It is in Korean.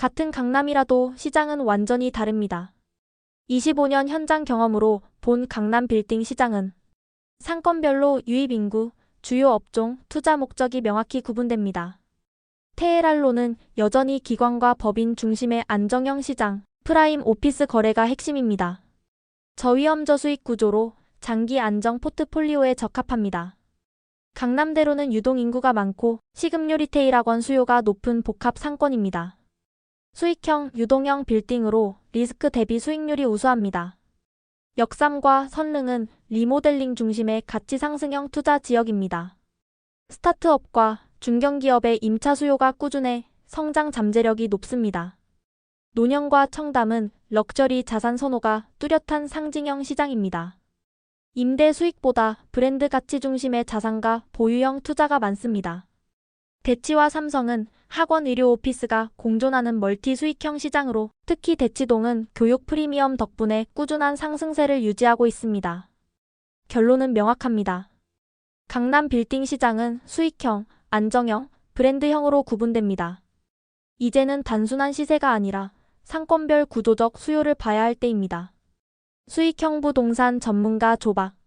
같은 강남이라도 시장은 완전히 다릅니다. 25년 현장 경험으로 본 강남 빌딩 시장은 상권별로 유입 인구, 주요 업종, 투자 목적이 명확히 구분됩니다. 테헤랄로는 여전히 기관과 법인 중심의 안정형 시장, 프라임 오피스 거래가 핵심입니다. 저위험 저 수익 구조로 장기 안정 포트폴리오에 적합합니다. 강남대로는 유동 인구가 많고 식음료 리테일 학원 수요가 높은 복합 상권입니다. 수익형, 유동형 빌딩으로 리스크 대비 수익률이 우수합니다. 역삼과 선릉은 리모델링 중심의 가치 상승형 투자 지역입니다. 스타트업과 중견기업의 임차 수요가 꾸준해 성장 잠재력이 높습니다. 논현과 청담은 럭셔리 자산 선호가 뚜렷한 상징형 시장입니다. 임대 수익보다 브랜드 가치 중심의 자산과 보유형 투자가 많습니다. 대치와 삼성은 학원 의료 오피스가 공존하는 멀티 수익형 시장으로 특히 대치동은 교육 프리미엄 덕분에 꾸준한 상승세를 유지하고 있습니다. 결론은 명확합니다. 강남 빌딩 시장은 수익형, 안정형, 브랜드형으로 구분됩니다. 이제는 단순한 시세가 아니라 상권별 구조적 수요를 봐야 할 때입니다. 수익형 부동산 전문가 조박